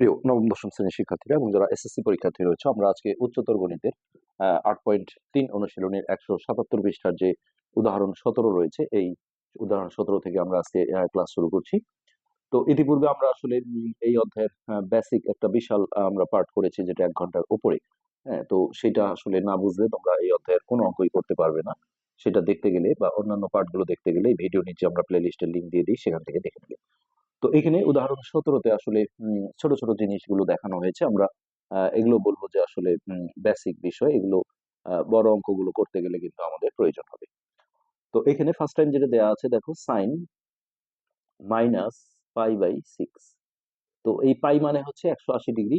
প্রিয় নবম, দশম শ্রেণির শিক্ষার্থীরা এবং যারা এসএসসি পরীক্ষার্থী রয়েছে, আমরা আজকে উচ্চতর গণিতের আট পয়েন্ট তিন অনুশীলনের একশো সাতাত্তর পৃষ্ঠার যে উদাহরণ সতেরো রয়েছে, এই উদাহরণ সতেরো থেকে আমরা আজকে ক্লাস শুরু করছি। তো ইতিপূর্বে আমরা আসলে এই অধ্যায়ের বেসিক একটা বিশাল আমরা পাঠ করেছি যেটা এক ঘণ্টার উপরে। হ্যাঁ তো সেটা আসলে না বুঝলে তোমরা এই অধ্যায়ের কোনো অঙ্কই করতে পারবে না। সেটা দেখতে গেলে বা অন্যান্য পাঠগুলো দেখতে গেলে ভিডিও নিচে আমরা প্লে লিস্টের লিঙ্ক দিয়ে দিই, সেখান থেকে দেখে নেবে তো এখানে উদাহরণ সতেরোতে আসলে ছোট ছোট জিনিসগুলো দেখানো হয়েছে। আমরা এগুলো বলব যে আসলে বেসিক বিষয়। এগুলো বড় অঙ্কগুলো করতে গেলে কিন্তু আমাদের প্রয়োজন হবে। তো এখানে ফার্স্ট টাইম যেটা দেওয়া আছে, দেখো sine minus pi by six তো এই পাই মানে হচ্ছে একশো আশি ডিগ্রি।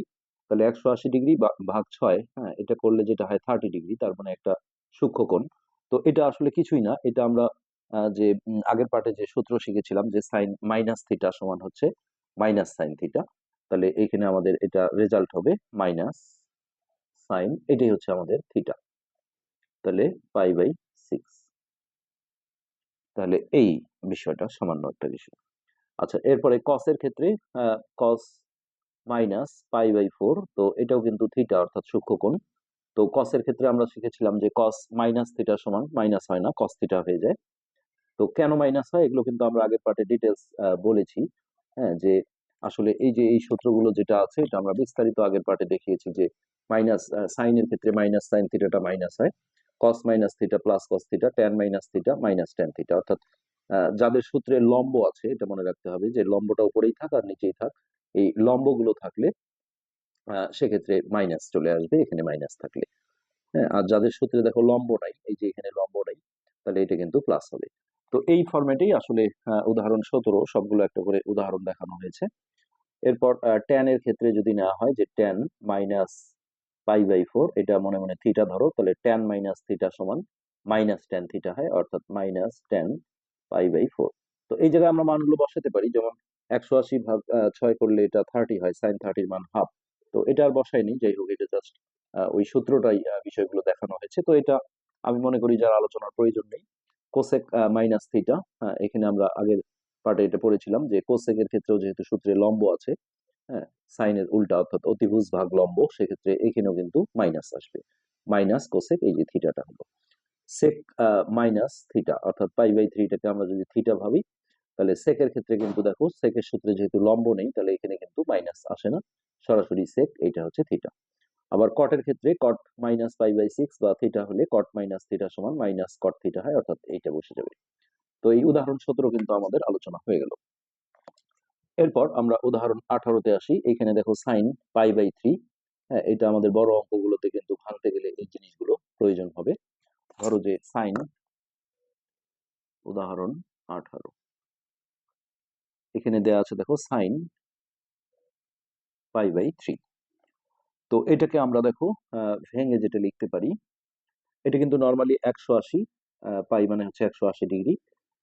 তাহলে একশো আশি ডিগ্রি ভাগ ছয় হ্যাঁ এটা করলে যেটা হয় থার্টি ডিগ্রি, তার মানে একটা সূক্ষ্মকোণ তো এটা আসলে কিছুই না। এটা আমরা যে আগের পার্টে যে সূত্র শিখেছিলাম যে সাইন মাইনাস থিটা সমান হচ্ছে মাইনাস সাইন থিটা তাহলে এখানে আমাদের এটা রেজাল্ট হবে মাইনাস সাইন এটাই হচ্ছে আমাদের থিটা তাহলে পাই বাই সিক্স তাহলে এই বিষয়টা সামান্য একটা বিষয়। আচ্ছা এরপরে কসের ক্ষেত্রে cos minus pi by four তো এটাও কিন্তু থিটা অর্থাৎ সূক্ষ্মকোণ তো কসের ক্ষেত্রে আমরা শিখেছিলাম যে কস মাইনাস থিটা সমান মাইনাস হয় না কস থিটা হয়ে যায়। তো কেন মাইনাস হয়? এগুলো কিন্তু আমরা আগের পার্টে ডিটেলস বলেছি। হ্যাঁ যে আসলে এই যে এই সূত্রগুলো যেটা আছে, এটা আমরা বিস্তারিত আগের পার্টে দেখিয়েছি যে মাইনাস সাইনের ক্ষেত্রে মাইনাস সাইন থিটাটা মাইনাস হয়। Cos minus theta plus cos theta tan minus theta minus tan theta অর্থাৎ যাদের সূত্রে লম্ব আছে, এটা মনে রাখতে হবে যে লম্বটা উপরেই থাক আর নিচেই থাক। এই লম্বগুলো থাকলে সেক্ষেত্রে মাইনাস চলে আসবে, এখানে মাইনাস থাকলে। হ্যাঁ আর যাদের সূত্রে দেখো লম্ব নাই, এই যে এখানে লম্ব নাই, তাহলে এটা কিন্তু প্লাস হবে। তো এই ফরম্যাটেই আসলে উদাহরণ সতেরো, সবগুলো একটা করে উদাহরণ দেখানো হয়েছে। এরপর ট্যান এর ক্ষেত্রে যদি নেওয়া হয় যে tan minus pi by four এটা মনে মনে থিটা ধরো, তাহলে ট্যান মাইনাস থিটা সমান মাইনাস ট্যান থিটা হয়, অর্থাৎ minus tan pi by four তো এই জায়গায় আমরা মানগুলো বসাতে পারি, যেমন একশো আশি ভাগ ছয় করলে এটা থার্টি হয় সাইন থার্টির মান হাফ তো এটা আর বসায়নি যাই হোক, এটা জাস্ট ওই সূত্রটাই বিষয়গুলো দেখানো হয়েছে। তো এটা আমি মনে করি যার আলোচনার প্রয়োজন নেই। কোসেক মাইনাস থিটা হ্যাঁ এখানে আমরা আগের পার্টে এটা পড়েছিলাম যে কোসেকের ক্ষেত্রেও যেহেতু সূত্রে লম্ব আছে হ্যাঁ সাইনের উল্টা অর্থাৎ অতিভুজ ভাগ লম্ব, সেক্ষেত্রে এখানেও কিন্তু মাইনাস আসবে। মাইনাস কোসেক এই যে থিটাটা হলো। সেক মাইনাস থিটা অর্থাৎ পাই বাই থ্রিটাকে আমরা যদি থিটা ভাবি, তাহলে সেকের ক্ষেত্রে কিন্তু দেখো সেকের সূত্রে যেহেতু লম্ব নেই, তাহলে এখানে কিন্তু মাইনাস আসে না। সরাসরি সেক এইটা হচ্ছে থিটা আবার কটের ক্ষেত্রে cot minus pi by six বা থিটা হলে কট মাইনাস থিটা সমান মাইনাস কট থিটা হয়, অর্থাৎ এইটা বসে যাবে। তো এই উদাহরণ সতেরো কিন্তু আমাদের আলোচনা হয়ে গেল। এরপর আমরা উদাহরণ আঠারোতে আসি। এখানে দেখো সাইন পাই বাই থ্রি হ্যাঁ এটা আমাদের বড় অঙ্কগুলোতে কিন্তু ভাঙতে গেলে এই জিনিসগুলো প্রয়োজন হবে। ধরো যে সাইন উদাহরণ আঠারো। এখানে দেয়া আছে দেখো সাইন পাই বাই থ্রি তো এটাকে আমরা দেখো ভেঙে যেটা লিখতে পারি, এটা কিন্তু নর্মালি একশো আশি পাই মানে হচ্ছে একশো আশি ডিগ্রি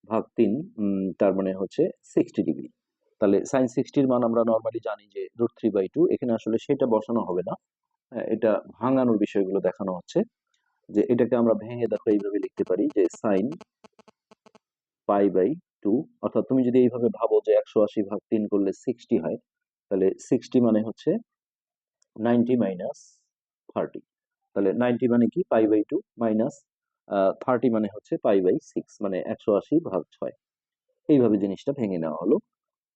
ভাগ তিন তার মানে হচ্ছে সিক্সটি ডিগ্রি তাহলে সাইন সিক্সটির মান আমরা নর্মালি জানি যে রুট থ্রি বাই টু এখানে আসলে সেটা বসানো হবে না। এটা ভাঙানোর বিষয়গুলো দেখানো হচ্ছে। যে এটাকে আমরা ভেঙে দেখো এইভাবে লিখতে পারি যে সাইন পাই বাই টু অর্থাৎ তুমি যদি এইভাবে ভাবো যে একশো আশি ভাগ তিন করলে সিক্সটি হয়, তাহলে সিক্সটি মানে হচ্ছে নাইনটি মাইনাস থার্টি। তাহলে নাইনটি মানে কি? Pi by two minus thirty মানে হচ্ছে পাই বাই সিক্স মানে একশো আশি ভাগ ছয়। এইভাবে জিনিসটা ভেঙে নেওয়া হলো।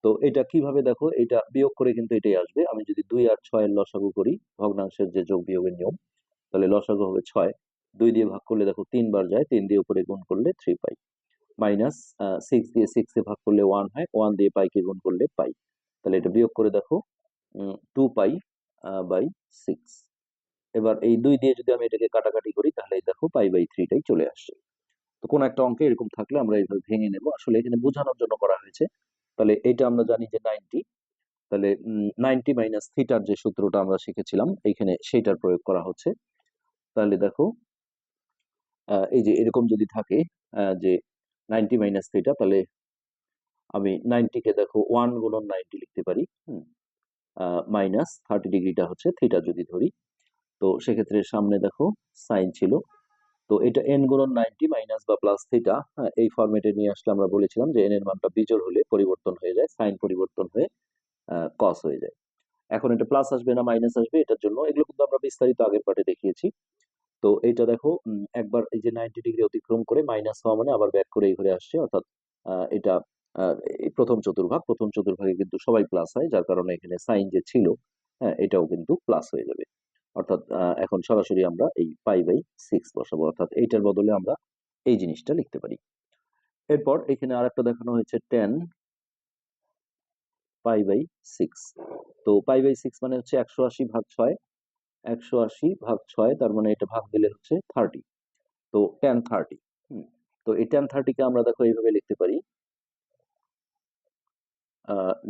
তো এটা কীভাবে দেখো? এটা বিয়োগ করে কিন্তু এটাই আসবে। আমি যদি দুই আর ছয়ের লসাগু করি, ভগ্নাংশের যে যোগ বিয়োগের নিয়ম, তাহলে লসাগু হবে ছয়। দুই দিয়ে ভাগ করলে দেখো তিনবার যায়, তিন দিয়ে উপরে গুণ করলে থ্রি পাই। মাইনাস সিক্স দিয়ে সিক্স ভাগ করলে ওয়ান হয়, ওয়ান দিয়ে পাইকে গুণ করলে পাই। তাহলে এটা বিয়োগ করে দেখো টু পাই বাই সিক্স এবার এই দুই দিয়ে যদি আমি এটাকে কাটাকাটি করি, তাহলে দেখো পাই বাই থ্রিটাই চলে আসছে। তো কোন একটা অঙ্কে এরকম থাকলে আমরা এইভাবে ভেঙে নেব। আসলে এখানে বোঝানোর জন্য করা হয়েছে, তাহলে এটা আমরা জানি যে নাইনটি তাহলে নাইনটি মাইনাস থিটার যে সূত্রটা আমরা শিখেছিলাম, এইখানে সেইটার প্রয়োগ করা হচ্ছে। তাহলে দেখো এই যে এরকম যদি থাকে যে নাইনটি মাইনাস থিটা তাহলে আমি নাইনটিকে দেখো ওয়ান গুণন নাইনটি লিখতে পারি। মাইনাস থার্টি ডিগ্রিটা হচ্ছে থিটা যদি ধরি, তো সেক্ষেত্রে সামনে দেখো সাইন ছিল, তো এটা এন গুণন নাইনটি মাইনাস বা প্লাস থিটা এই ফরম্যাটে নিয়ে আসলে আমরা বলেছিলাম যে এন এর মানটা বিজোড় হলে পরিবর্তন হয়ে যায় সাইন পরিবর্তন হয়ে কস হয়ে যায়। এখন এটা প্লাস আসবে না মাইনাস আসবে এটার জন্য, এগুলো কিন্তু আমরা বিস্তারিত আগের পার্টে দেখিয়েছি। তো এইটা দেখো একবার এই যে নাইনটি ডিগ্রি অতিক্রম করে মাইনাস হওয়া মানে আবার ব্যাক করে ঘরে আসছে, অর্থাৎ এটা প্রথম চতুর্ভাগ, প্রথম চতুর্ভাগে কিন্তু সবাই প্লাস হয়, যার কারণে এখানে সাইন যে ছিল হ্যাঁ এটাও কিন্তু প্লাস হয়ে যাবে। অর্থাৎ এখন সরাসরি আমরা এই পাই বাই সিক্স বসাবো, অর্থাৎ এইটার বদলে আমরা এই জিনিসটা লিখতে পারি। এরপর এখানে আরেকটা দেখানো হয়েছে টেন পাই বাই সিক্স তো পাই বাই সিক্স মানে হচ্ছে একশো আশি ভাগ ছয়, একশো আশি ভাগ ছয়, তার মানে এটা ভাগ দিলে হচ্ছে থার্টি তো টেন থার্টি তো এই টেন থার্টিকে আমরা দেখো এইভাবে লিখতে পারি।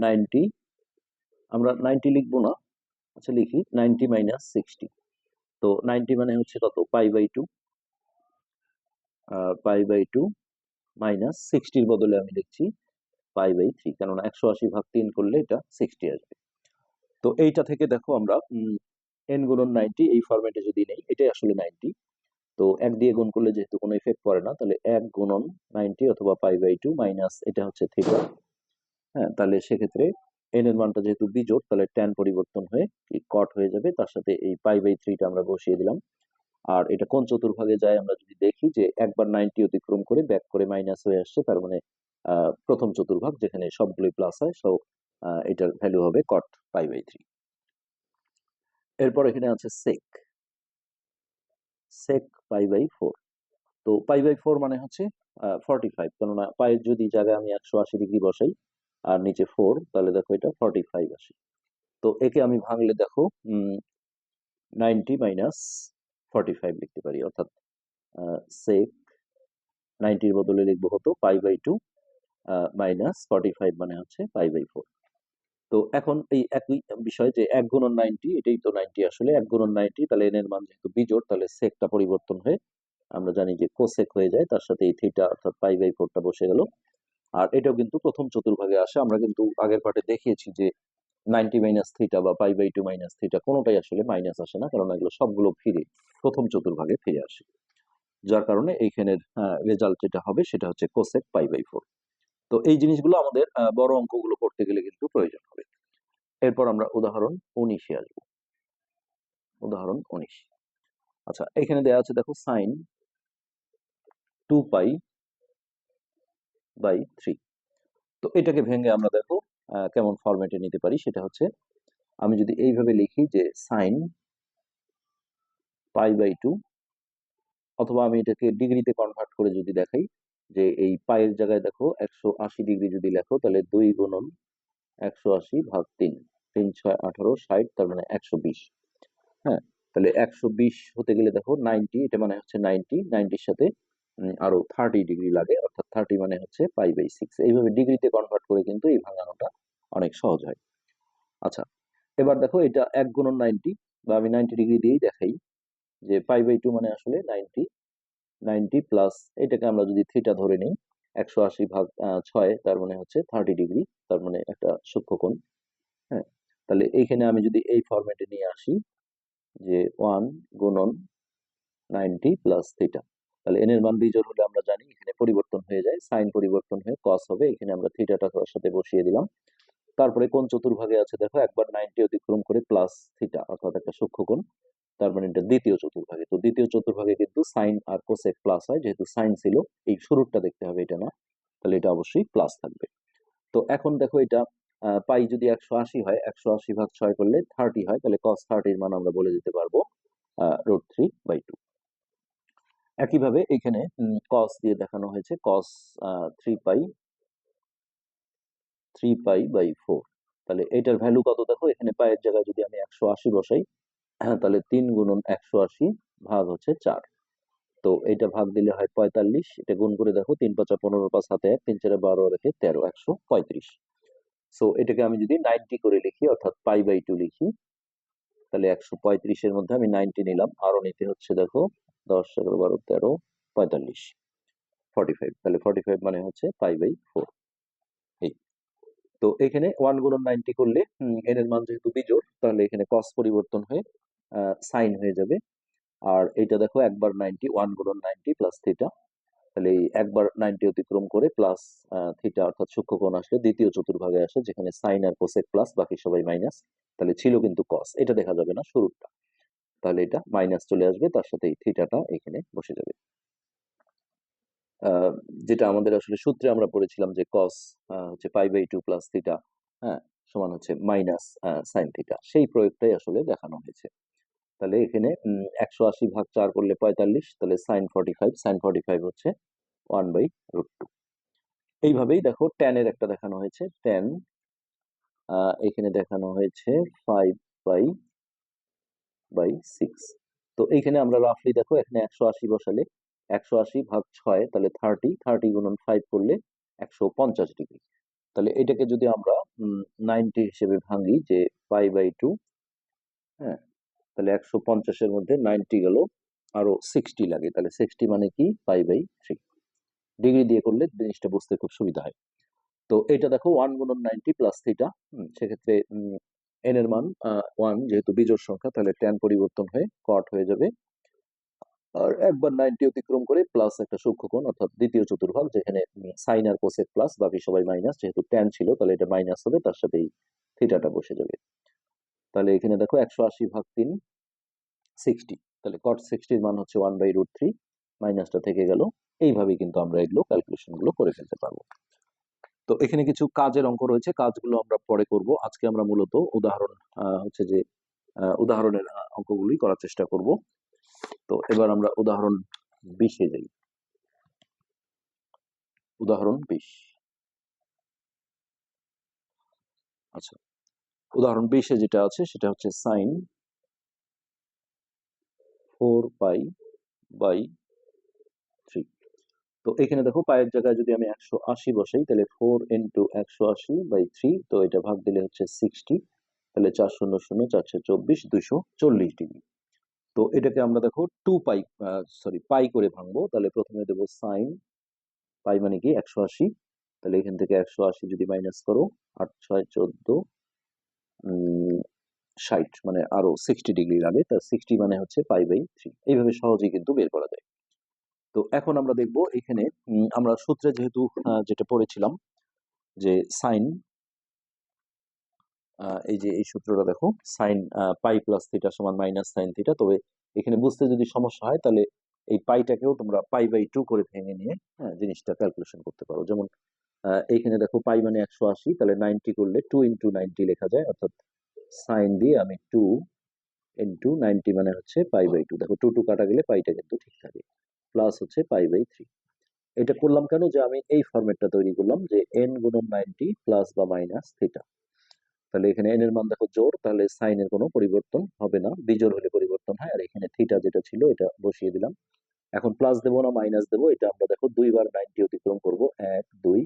নাইনটি আমরা নাইনটি লিখব না। আচ্ছা লিখি। নাইনটি মাইনাস সিক্সটি তো নাইনটি মানে হচ্ছে কত? Pi by two pi by two minus সিক্সটির বদলে আমি লিখছি পাই বাই থ্রি কেননা একশো আশি ভাগ তিন করলে এটা সিক্সটি আসবে। তো এইটা থেকে দেখো আমরা এন গুণন নাইনটি এই ফরম্যাটে যদি নেই, এটাই আসলে নাইনটি তো এক দিয়ে গুণ করলে যেহেতু কোনো ইফেক্ট পড়ে না, তাহলে এক গুণন নাইনটি অথবা পাই বাই টু মাইনাস এটা হচ্ছে থিটা হ্যাঁ তাহলে সেক্ষেত্রে এন এর মানটা যেহেতু বিজোড়, তাহলে ট্যান পরিবর্তন হয়ে কট হয়ে যাবে। তার সাথে এই পাই বাই থ্রিটা আমরা বসিয়ে দিলাম। আর এটা কোন চতুর্ভাগে যায় আমরা যদি দেখি যে একবার নাইনটি অতিক্রম করে ব্যাক করে মাইনাস হয়ে আসছে, তার মানে প্রথম চতুর্ভাগ যেখানে সবগুলোই প্লাস হয় সো এটার ভ্যালু হবে কট পাই বাই থ্রি এরপর এখানে আছে সেক সেক পাই বাই ফোর তো পাই বাই ফোর মানে হচ্ছে ফর্টি ফাইভ কেননা পায়ের যদি জায়গায় আমি একশো আশি ডিগ্রি বসাই আর নিচে ফোর তাহলে দেখো এটা ফর্টি ফাইভ আসে। তো একে আমি ভাঙলে দেখো নাইনটি মাইনাস ফর্টি ফাইভ লিখতে পারি, অর্থাৎ সেক নাইনটির বদলে লিখব হতো pi by two minus forty five মানে হচ্ছে পাই বাই ফোর তো এখন এই একই বিষয় যে এক গুণন নাইনটি এটাই তো নাইনটি আসলে, এক গুণন নাইনটি তাহলে এন এর মান যেহেতু বিজোড়, তাহলে সেকটা পরিবর্তন হয়ে আমরা জানি যে কোসেক হয়ে যায়, তার সাথে এই থিটা অর্থাৎ পাই বাই ফোরটা বসে গেল। আর এটাও কিন্তু প্রথম চতুর্ভাগে আসে। আমরা কিন্তু আগের পার্টে দেখিয়েছি যে নাইনটি মাইনাস থিটা বা pi by two minus theta কোনোটাই আসলে মাইনাস আসে না, কারণ এগুলো সবগুলো ফিরে প্রথম চতুর্ভাগে ফিরে আসে। যার কারণে এইখানের রেজাল্ট যেটা হবে সেটা হচ্ছে কোসেক পাই বাই ফোর তো এই জিনিসগুলো আমাদের বড় অঙ্কগুলো করতে গেলে কিন্তু প্রয়োজন হবে। এরপর আমরা উদাহরণ উনিশে আসব। উদাহরণ উনিশ। আচ্ছা এখানে দেওয়া আছে দেখো sine two pi by three. তো এটাকে ভেঙে আমরা দেখো কেমন ফরম্যাটে নিতে পারি। সেটা হচ্ছে, আমি যদি এইভাবে লিখি যে সাইন পাই বাই টু অথবা আমি এটাকে ডিগ্রিতে কনভার্ট করে যদি দেখাই যে এই পায়ের জায়গায় দেখো একশো আশি ডিগ্রি যদি লেখো, তাহলে দুই গুণন একশো আশি ভাগ তিন। তিন ছয় আঠারো ষাট, তার মানে একশো বিশ। হ্যাঁ তাহলে একশো বিশ হতে গেলে দেখো, নাইনটি, এটা মানে হচ্ছে নাইনটি। নাইনটির সাথে উম, আরও থার্টি ডিগ্রি লাগে অর্থাৎ থার্টি মানে হচ্ছে পাই বাই সিক্স এইভাবে ডিগ্রিতে কনভার্ট করে কিন্তু এই ভাঙানোটা অনেক সহজ হয়। আচ্ছা এবার দেখো এটা এক গুণন নাইনটি বা আমি নাইনটি ডিগ্রি দিয়েই দেখাই যে পাই বাই টু মানে আসলে নাইনটি নাইনটি প্লাস এটাকে আমরা যদি থিটা ধরে নিই একশো আশি ভাগ ছয় তার মানে হচ্ছে থার্টি ডিগ্রি তার মানে একটা সূক্ষ্মকোণ হ্যাঁ তাহলে এইখানে আমি যদি এই ফরম্যাটে নিয়ে আসি যে ওয়ান গুণন নাইনটি প্লাস থিটা তাহলে এন এর মান বিজোড় হলে আমরা জানি এখানে পরিবর্তন হয়ে যায় সাইন পরিবর্তন হয়ে কস হবে, এখানে আমরা থিটাটা সাথে বসিয়ে দিলাম। তারপরে কোন চতুর্ভাগে আছে, দেখো একবার নাইনটি অতিক্রম করে প্লাস থিটা অর্থাৎ একটা সূক্ষ্মকোণ তার মানে এটা দ্বিতীয় চতুর্ভাগে। তো দ্বিতীয় চতুর্ভাগে কিন্তু সাইন আর কোসেক প্লাস হয়, যেহেতু সাইন ছিল, এই শুরুটা দেখতে হবে এটা না, তাহলে এটা অবশ্যই প্লাস থাকবে। তো এখন দেখো এটা পাই যদি একশো আশি হয়, একশো আশি ভাগ ছয় করলে থার্টি হয়, তাহলে কস থার্টির মান আমরা বলে দিতে পারব রুট থ্রি বাই টু একইভাবে এখানে কস দিয়ে দেখানো হয়েছে। Cos three pi three pi by four তাহলে এটার ভ্যালু কত দেখো? এখানে পায়ের জায়গায় যদি আমি একশো আশি বসাই হ্যাঁ, তাহলে তিন গুণন একশো আশি ভাগ হচ্ছে চার। তো এটা ভাগ দিলে হয় পঁয়তাল্লিশ। এটা গুণ করে দেখো তিন পাঁচা পনেরো পাঁচ হাতে এক তিন চারে বারো রেখে তেরো একশো পঁয়ত্রিশ। সো এটাকে আমি যদি নাইনটি করে লিখি অর্থাৎ পাই বাই টু লিখি তাহলে একশো পঁয়ত্রিশের মধ্যে আমি নাইনটি নিলাম। আরও নিতে হচ্ছে দেখো দশ, এগারো, বারো, তেরো, পঁয়তাল্লিশ। ফর্টি ফাইভ তাহলে ফর্টি ফাইভ মানে হচ্ছে ফাইভ বাই ফোর এই। তো এখানে ওয়ান গুণন নাইনটি করলে এর মান যেহেতু বিজোড় তাহলে এখানে কস পরিবর্তন হয়ে সাইন হয়ে যাবে। আর এটা দেখো একবার নাইনটি ওয়ান গুণন নাইনটি প্লাস থিটা তাহলে একবার নাইনটি অতিক্রম করে প্লাস থিটা অর্থাৎ সূক্ষ্মকোণ আসলে দ্বিতীয় চতুর্ভাগে আসে, যেখানে সাইন আর কোসেক প্লাস বাকি সবাই মাইনাস তাহলে ছিল কিন্তু কস এটা দেখা যাবে না শুরুটা তাহলে এটা মাইনাস চলে আসবে, তার সাথে এই থিটাটা এখানে বসে যাবে। যেটা আমাদের আসলে সূত্রে আমরা পড়েছিলাম যে কস হচ্ছে pi by two plus theta হ্যাঁ সমান হচ্ছে মাইনাস সাইন থিটা সেই প্রয়োগটাই আসলে দেখানো হয়েছে। তাহলে এখানে একশো আশি ভাগ চার করলে পঁয়তাল্লিশ, তাহলে sine forty five sine forty five হচ্ছে ওয়ান বাই রুট টু এইভাবেই দেখো এর একটা দেখানো হয়েছে। tan এখানে দেখানো হয়েছে ফাইভ বাই বাই সিক্স তো এইখানে আমরা রাফলি দেখো এখানে একশো আশি বসালে একশো আশি ভাগ ছয়, তাহলে থার্টি থার্টি গুণন ফাইভ করলে একশো পঞ্চাশ ডিগ্রি। তাহলে এটাকে যদি আমরা নাইনটি হিসেবে ভাঙি যে পাই বাই টু হ্যাঁ তাহলে একশো পঞ্চাশের মধ্যে নাইনটি গেল, আরও সিক্সটি লাগে, তাহলে সিক্সটি মানে কি? পাই বাই থ্রি ডিগ্রি দিয়ে করলে জিনিসটা বুঝতে খুব সুবিধা হয়। তো এটা দেখো ওয়ান গুণন নাইনটি প্লাস থিটা সেক্ষেত্রে এন এর মান ওয়ান যেহেতু বিজোড় সংখ্যা, তাহলে ট্যান পরিবর্তন হয়ে কট হয়ে যাবে। আর একবার নাইনটি অতিক্রম করে প্লাস একটা সূক্ষ্মকোণ অর্থাৎ দ্বিতীয় চতুর্ভাগ, যেখানে সাইন আর কোসেক প্লাস বাকি সবাই মাইনাস যেহেতু ট্যান ছিল, তাহলে এটা মাইনাস হবে, তার সাথে এই থিটাটা বসে যাবে। তাহলে এখানে দেখো একশো আশি ভাগ তিন সিক্সটি তাহলে কট সিক্সটির মান হচ্ছে ওয়ান বাই রুট থ্রি মাইনাসটা থেকে গেল। এইভাবেই কিন্তু আমরা এগুলো ক্যালকুলেশনগুলো করে ফেলতে পারব। তো এখানে কিছু কাজের অঙ্ক রয়েছে, কাজগুলো আমরা পরে করব। আজকে আমরা মূলত উদাহরণ হচ্ছে যে উদাহরণের অঙ্কগুলি করার চেষ্টা করব। তো এবার আমরা উদাহরণ বিশে যাই। উদাহরণ বিশ। আচ্ছা। উদাহরণ বিশে যেটা আছে সেটা হচ্ছে sine four pi by three তো এখানে দেখো পায়ের জায়গায় যদি আমি একশো আশি বসাই, তাহলে ফোর ইন্টু একশো আশি বাই থ্রি তো এটা ভাগ দিলে হচ্ছে সিক্সটি তাহলে চার শূন্য শূন্য চারশো চব্বিশ দুশো চল্লিশ ডিগ্রি। তো এটাকে আমরা দেখো টু পাই সরি পাই করে ভাঙবো, তাহলে প্রথমে দেবো সাইন পাই মানে কি একশো আশি, তাহলে এখান থেকে একশো আশি যদি মাইনাস করো, আট, ছয়, চোদ্দ ষাট মানে আরও সিক্সটি ডিগ্রি লাগে তা সিক্সটি মানে হচ্ছে পাই বাই থ্রি এইভাবে সহজেই কিন্তু বের করা যায়। তো এখন আমরা দেখব এখানে আমরা সূত্রে যেহেতু যেটা পড়েছিলাম যে সাইন এই যে এই সূত্রটা দেখো সাইন পাই প্লাস থিটা সমান মাইনাস সাইন থিটা তবে এখানে বুঝতে যদি সমস্যা হয় তাহলে এই পাইটাকেও তোমরা পাই বাই টু করে ভেঙে নিয়ে হ্যাঁ, জিনিসটা ক্যালকুলেশন করতে পারো। যেমন এইখানে দেখো পাই মানে একশো আশি, তাহলে নাইনটি করলে টু ইন্টু নাইনটি লেখা যায়, অর্থাৎ সাইন দিয়ে আমি টু ইন্টু নাইনটি মানে হচ্ছে পাই বাই টু দেখো টু টু কাটা গেলে পাইটা কিন্তু ঠিক থাকে প্লাস হচ্ছে পাই বাই থ্রি এটা করলাম কেন? যে আমি এই ফরম্যাটটা তৈরি করলাম যে এন গুণন নাইনটি প্লাস বা মাইনাস থিটা তাহলে এখানে এন এর মান দেখো জোর, তাহলে সাইনের কোনো পরিবর্তন হবে না বিজোর হলে পরিবর্তন হয়, আর এখানে থিটা যেটা ছিল এটা বসিয়ে দিলাম। এখন প্লাস দেবো না মাইনাস দেবো, এটা আমরা দেখো দুইবার নাইনটি অতিক্রম করব, এক, দুই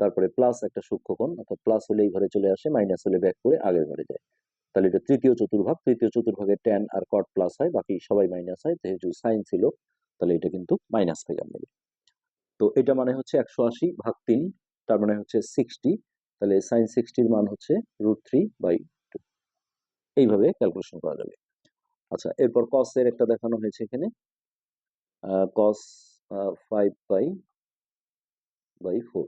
তারপরে প্লাস একটা সূক্ষ্মকোণ অর্থাৎ প্লাস হলে এই ঘরে চলে আসে মাইনাস হলে ব্যাক করে আগের ঘরে যায়। তাহলে এটা তৃতীয় চতুর্ভাগ, তৃতীয় চতুর্ভাগে ট্যান আর কট প্লাস হয়, বাকি সবাই মাইনাস হয়, যেহেতু সাইন ছিল, তাহলে এটা কিন্তু মাইনাস ফিগার নেবে। তো এটা মানে হচ্ছে একশো আশি ভাগ তিন, তার মানে হচ্ছে সিক্সটি তাহলে সাইন সিক্সটির মান হচ্ছে রুট থ্রি বাই টু এইভাবে ক্যালকুলেশন করা যাবে। আচ্ছা এরপর কস এর একটা দেখানো হয়েছে এখানে। Cos five by by four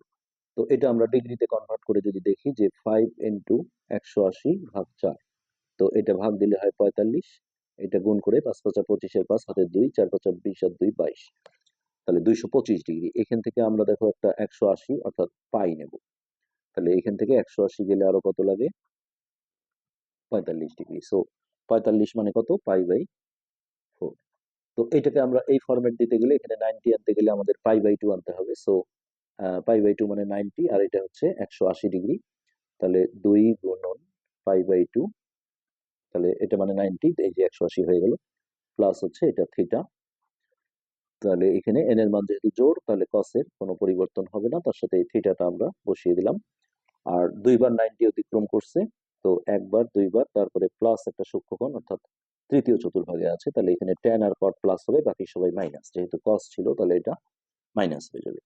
তো এটা আমরা ডিগ্রিতে কনভার্ট করে যদি দেখি যে ফাইভ ইন্টু একশো আশি ভাগ চার, তো এটা ভাগ দিলে হয় পঁয়তাল্লিশ, এটা গুণ করে পাঁচ পাঁচা পঁচিশের পাঁচ, হাতে দুই, চার পাঁচা বিশ আর দুই বাইশ, তাহলে দুইশো পঁচিশ ডিগ্রি এখান থেকে আমরা দেখো একটা একশো আশি অর্থাৎ পাই নেব, তাহলে এখান থেকে একশো আশি গেলে আরও কত লাগে? পঁয়তাল্লিশ ডিগ্রি সো পঁয়তাল্লিশ মানে কত? পাই বাই ফোর তো এটাকে আমরা এই ফরম্যাট দিতে গেলে এখানে নাইনটি আনতে গেলে আমাদের পাই বাই টু আনতে হবে সো পাই বাই টু মানে নাইনটি আর এটা হচ্ছে একশো আশি ডিগ্রি তাহলে দুই গুণন পাই বাই টু তাহলে এটা মানে নাইনটি এই যে একশো আশি হয়ে গেল। প্লাস হচ্ছে এটা থিটা তাহলে এখানে এন এর মান যেহেতু জোর, তাহলে কসের কোনো পরিবর্তন হবে না। তার সাথে এই থিটাটা আমরা বসিয়ে দিলাম। আর দুইবার নাইনটি অতিক্রম করছে, তো একবার, দুইবার, তারপরে প্লাস একটা সূক্ষ্মকোণ, অর্থাৎ তৃতীয় চতুর্ভাগে আছে। তাহলে এখানে টেন আর কট প্লাস হবে, বাকি সবাই মাইনাস যেহেতু কস ছিল, তাহলে এটা মাইনাস হয়ে যাবে।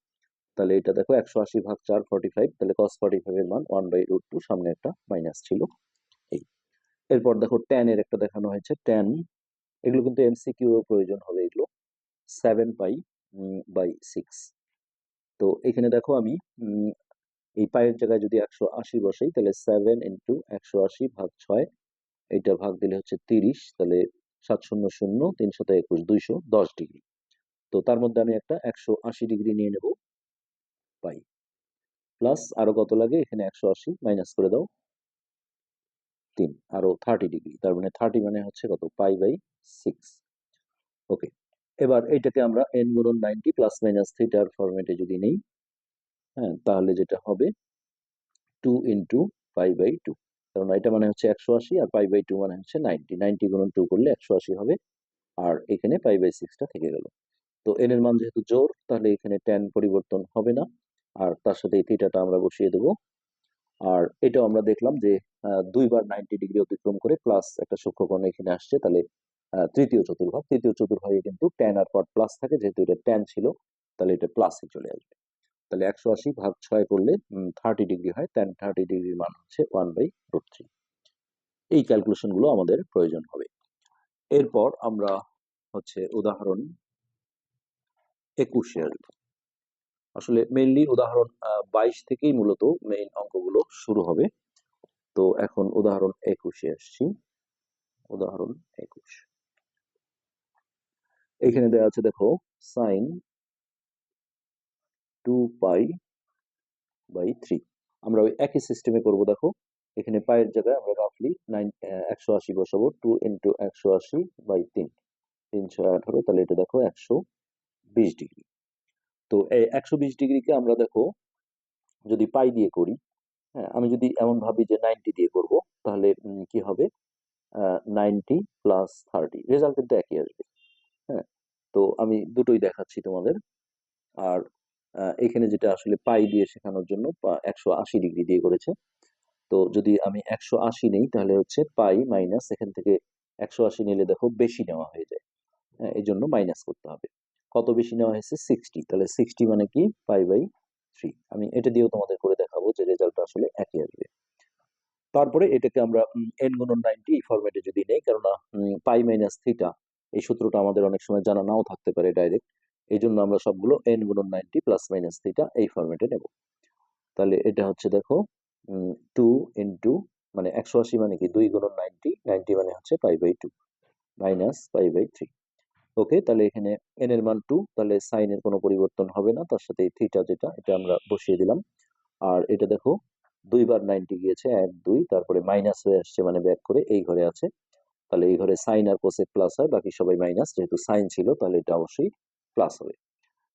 তাহলে এটা দেখো একশো আশি ভাগ চার ফর্টি ফাইভ তাহলে কস ফর্টি ফাইভ এর মান ওয়ান বাই রুট টু সামনে একটা মাইনাস ছিল। এই। এরপর দেখো ট্যান এর একটা দেখানো হয়েছে। ট্যান এগুলো কিন্তু এমসিকিউ প্রয়োজন হবে এগুলো। সেভেন পাই বাই সিক্স তো এখানে দেখো আমি এই পায়ের জায়গায় যদি একশো আশি বসাই, তাহলে সেভেন ইন্টু একশো আশি ভাগ ছয় এটা ভাগ দিলে হচ্ছে তিরিশ, তাহলে সাত শূন্য শূন্য তিন শত একুশ, দুইশো দশ ডিগ্রি। তো তার মধ্যে আমি একটা একশো আশি ডিগ্রি নিয়ে নেব। পাই। প্লাস আরও কত লাগে? এখানে একশো আশি মাইনাস করে দাও। তিন, আরও থার্টি ডিগ্রি তার মানে থার্টি মানে হচ্ছে কত? পাই বাই সিক্স ওকে এবার এইটাকে আমরা এন গুণন নাইনটি প্লাস মাইনাস থিটার ফরম্যাটে যদি নেই হ্যাঁ তাহলে যেটা হবে? Two into pi by two কারণ এটা মানে হচ্ছে একশো আশি আর পাই বাই টু মানে হচ্ছে নাইনটি নাইনটি গুণন টু করলে একশো আশি হবে, আর এখানে পাই বাই সিক্সটা থেকে গেল। তো এন এর মান যেহেতু জোর, তাহলে এখানে টেন পরিবর্তন হবে না। আর তার সাথে এই থিটাটা আমরা বসিয়ে দেবো। আর এটাও আমরা দেখলাম যে দুইবার নাইনটি ডিগ্রি অতিক্রম করে প্লাস একটা সূক্ষ্মকোণ এখানে আসছে, তাহলে তৃতীয় চতুর্ভাগ। তৃতীয় চতুর্ভাগে কিন্তু ট্যান আর পর প্লাস থাকে, যেহেতু এটা ট্যান ছিল, তাহলে এটা প্লাসে চলে আসবে। তাহলে একশো আশি ভাগ ছয় করলে থার্টি ডিগ্রি হয় ট্যান থার্টি ডিগ্রির মান হচ্ছে ওয়ান বাই রুট থ্রি এই ক্যালকুলেশনগুলো আমাদের প্রয়োজন হবে। এরপর আমরা হচ্ছে উদাহরণ একুশে আসব। আসলে মেইনলি উদাহরণ বাইশ থেকেই মূলত মেইন অঙ্কগুলো শুরু হবে। তো এখন উদাহরণ একুশে আসছি। উদাহরণ একুশ। এখানে দেওয়া আছে, দেখো sine two pi by three আমরা ওই একই সিস্টেমে করব, দেখো। এখানে পায়ের জায়গায় আমরা রাফলি নাইন একশো আশি বসাবো টু ইন্টু একশো আশি বাই তিন। তিনশো আঠারো, তাহলে এটা দেখো একশো বিশ ডিগ্রি তো এই একশো বিশ ডিগ্রিকে আমরা দেখো যদি পাই দিয়ে করি হ্যাঁ আমি যদি এমন ভাবি যে নাইনটি দিয়ে করব, তাহলে কি হবে? Ninety plus thirty. রেজাল্ট কিন্তু একই আসবে হ্যাঁ। তো আমি দুটোই দেখাচ্ছি তোমাদের। আর এখানে যেটা আসলে পাই দিয়ে শেখানোর জন্য একশো আশি ডিগ্রি দিয়ে করেছে। তো যদি আমি একশো আশি নেই, তাহলে হচ্ছে পাই মাইনাস, এখান থেকে একশো আশি নিলে দেখো বেশি নেওয়া হয়ে যায় হ্যাঁ এই জন্য মাইনাস করতে হবে। কত বেশি নেওয়া হয়েছে? সিক্সটি তাহলে সিক্সটি মানে কি? পাই বাই থ্রি আমি এটা দিয়েও তোমাদের করে দেখাবো যে রেজাল্ট আসলে একই আসবে। তারপরে এটাকে আমরা এন গুণন নাইনটি এই ফরম্যাটে যদি নেই, কেননা পাই মাইনাস থিটা এই সূত্রটা আমাদের অনেক সময় জানা নাও থাকতে পারে ডাইরেক্ট এই জন্য আমরা সবগুলো এন গুণন নাইনটি প্লাস মাইনাস থিটা এই ফরম্যাটে নেব। তাহলে এটা হচ্ছে দেখো টু ইন্টু মানে একশো আশি মানে কি? দুই গুণন নাইনটি নাইনটি মানে হচ্ছে pi by two minus pi by three okay, তাহলে এখানে এন এর মান টু তাহলে সাইনের কোনো পরিবর্তন হবে না, তার সাথে থিটা যেটা, এটা আমরা বসিয়ে দিলাম। আর এটা দেখো দুইবার নাইনটি গিয়েছে, এক, দুই, তারপরে মাইনাস হয়ে আসছে মানে ব্যাক করে এই ঘরে আছে। তাহলে এই ঘরে সাইন আর কোসেক প্লাস হয়, বাকি সবাই মাইনাস যেহেতু সাইন ছিল, তাহলে এটা অবশ্যই প্লাস হবে।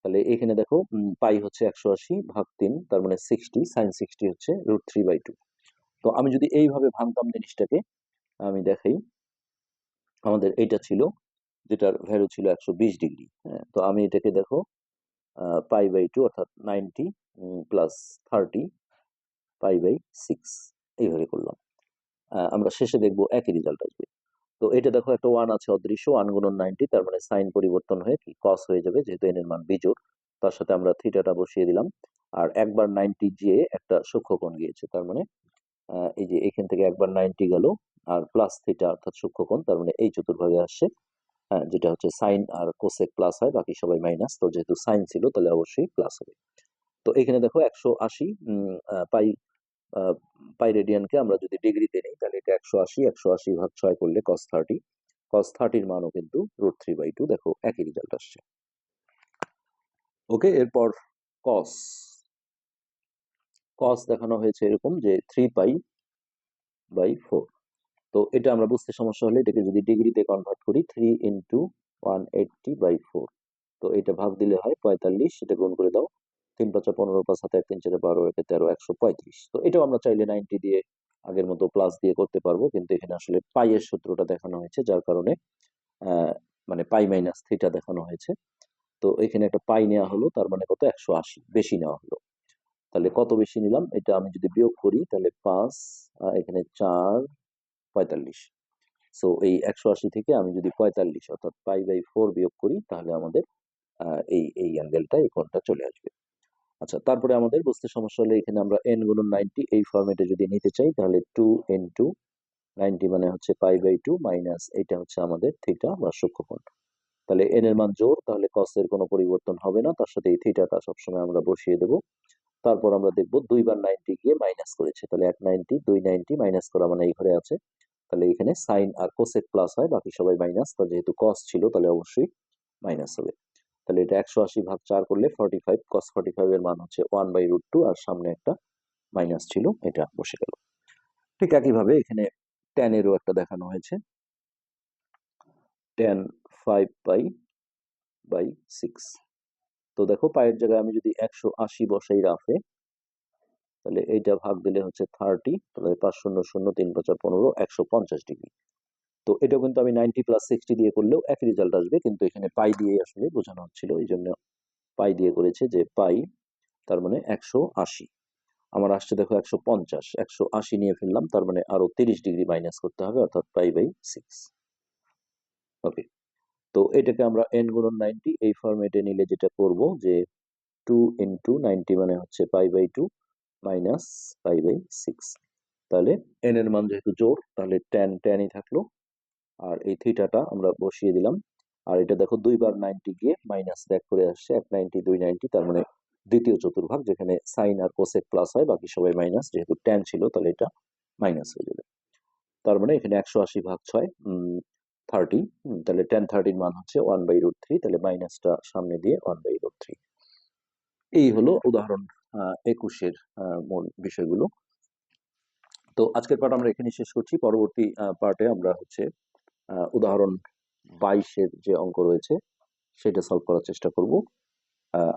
তাহলে এখানে দেখো পাই হচ্ছে একশো আশি ভাগ তিন, তার মানে সিক্সটি সাইন সিক্সটি হচ্ছে রুট থ্রি বাই টু তো আমি যদি এইভাবে ভাঙতাম জিনিসটাকে, আমি দেখাই, আমাদের এইটা ছিল যেটার ভ্যালু ছিল একশো বিশ ডিগ্রি হ্যাঁ? তো আমি এটাকে দেখো পাই বাই টু অর্থাৎ ninety plus thirty pi by six এইভাবে করলাম। আমরা শেষে দেখব একই রেজাল্ট আসবে। তো এটা দেখো একটা ওয়ান আছে অদৃশ্য ওয়ান গুণন নাইনটি তার মানে সাইন পরিবর্তন হয়ে কি? কস হয়ে যাবে, যেহেতু এন এর মান বিজোড়, তার সাথে আমরা থিটাটা বসিয়ে দিলাম। আর একবার নাইনটি গিয়ে একটা সূক্ষ্মকোণ গিয়েছে, তার মানে এই যে এখান থেকে একবার নাইনটি গেল, আর প্লাস থিটা অর্থাৎ সূক্ষ্মকোণ, তার মানে এই চতুর্ভাগে আসছে। যেটা হচ্ছে সাইন আর কোসেক প্লাস হয়, বাকি সবাই মাইনাস তো যেহেতু সাইন ছিল, তাহলে অবশ্যই প্লাস হবে। তো এখানে দেখো একশো আশি পাই পাই রেডিয়ানকে আমরা যদি ডিগ্রিতে নিই, তাহলে এটা একশো আশি একশো আশি ভাগ ছয় করলে কস থার্টি কস থার্টির মানও কিন্তু রুট থ্রি বাই টু দেখো একই রেজাল্ট আসছে। ওকে এরপর কস কস দেখানো হয়েছে এরকম যে থ্রি পাই বাই ফোর তো এটা আমরা বুঝতে সমস্যা হলে এটাকে যদি ডিগ্রিতে কনভার্ট করি three into one eighty by four তো এটা ভাগ দিলে হয় পঁয়তাল্লিশ সেটা গুণ করে দাও, তিন পাঁচা পনেরো, পাঁচ সাথে এক, তিন চারে বারো, একে তেরো, একশো পঁয়ত্রিশ। তো এটাও আমরা চাইলে নাইনটি দিয়ে আগের মতো প্লাস দিয়ে করতে পারব, কিন্তু এখানে আসলে পাইয়ের সূত্রটা দেখানো হয়েছে, যার কারণে মানে পাই মাইনাস থিটা দেখানো হয়েছে। তো এখানে একটা পাই নেওয়া হলো, তার মানে কত? একশো আশি, বেশি নেওয়া হলো। তাহলে কত বেশি নিলাম? এটা আমি যদি বিয়োগ করি, তাহলে পাঁচ এখানে চার পঁয়তাল্লিশ। সো এই একশো আশি থেকে আমি যদি পঁয়তাল্লিশ অর্থাৎ পাই বাই ফোর বিয়োগ করি, তাহলে আমাদের এই এই অ্যাঙ্গেলটা এই কোণটা চলে আসবে। আচ্ছা তারপরে আমাদের বুঝতে সমস্যা হলে এখানে আমরা এন গুণন নাইনটি এই ফরম্যাটে যদি নিতে চাই, তাহলে টু এন টু নাইনটি মানে হচ্ছে পাই বাই টু মাইনাস এটা হচ্ছে আমাদের থিটা বা সূক্ষ্মকোণ। তাহলে এন এর মান জোর, তাহলে কসের কোনো পরিবর্তন হবে না, তার সাথে এই থিটাটা সবসময় আমরা বসিয়ে দেব। তারপর আমরা দেখব দুইবার নাইনটি গিয়ে মাইনাস করেছে, তাহলে এক নাইনটি দুই নাইনটি মাইনাস করা মানে এই ঘরে আছে। তাহলে এখানে সাইন আর কোসেক প্লাস হয়, বাকি সবাই মাইনাস তো যেহেতু কস ছিল, তাহলে অবশ্যই মাইনাস হবে। তাহলে এটা একশো আশি ভাগ চার করলে forty five cos forty five এর মান হচ্ছে ওয়ান বাই রুট টু আর সামনে একটা মাইনাস ছিল, এটা বসে গেল। ঠিক একইভাবে এখানে টেনেরও একটা দেখানো হয়েছে। Tan five pi by six তো দেখো পায়ের জায়গায় আমি যদি একশো আশি বসাই রাফে তাহলে এইটা ভাগ দিলে হচ্ছে থার্টি তাহলে পাঁচ শূন্য শূন্য তিন পাঁচা পনেরো, একশো পঞ্চাশ ডিগ্রি। তো এটা কিন্তু আমি নাইনটি প্লাস সিক্সটি দিয়ে করলেও একই রেজাল্ট আসবে, কিন্তু এখানে পাই দিয়ে আসলে বোঝানো হচ্ছিল এই জন্য পাই দিয়ে করেছে যে পাই, তার মানে একশো আশি। আমার আসছে দেখো একশো পঞ্চাশ, একশো আশি নিয়ে ফেললাম, তার মানে আরও তিরিশ ডিগ্রি মাইনাস করতে হবে, অর্থাৎ পাই বাই সিক্স ওকে তো এটাকে আমরা এন গুণন নাইনটি এই ফরম্যাটে নিলে যেটা করব যে টু ইন্টু নাইনটি মানে হচ্ছে pi by two minus pi by six তাহলে এন এর মান যেহেতু জোর, তাহলে টেন টেনই থাকল। আর এই থিটাটা আমরা বসিয়ে দিলাম। আর এটা দেখো দুইবার নাইনটি গিয়ে মাইনাস ব্যাক করে আসছে। এক নাইনটি দুই নাইনটি তার মানে দ্বিতীয় চতুর্ভাগ, যেখানে সাইন আর কোসেক প্লাস হয়, বাকি সবাই মাইনাস যেহেতু টেন ছিল, তাহলে এটা মাইনাস হয়ে যাবে। তার মানে এখানে একশো আশি ভাগ ছয় থার্টি তাহলে টেন থার্টির মান হচ্ছে ওয়ান বাই রুট থ্রি তাহলে মাইনাসটা সামনে দিয়ে ওয়ান বাই রুট থ্রি এই হলো উদাহরণ একুশের মূল বিষয়গুলো। তো আজকের পাঠ আমরা এখানে শেষ করছি। পরবর্তী পার্টে আমরা হচ্ছে উদাহরণ বাইশের যে অঙ্ক রয়েছে, সেটা সলভ করার চেষ্টা করব।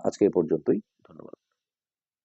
আজকে এ পর্যন্তই। ধন্যবাদ।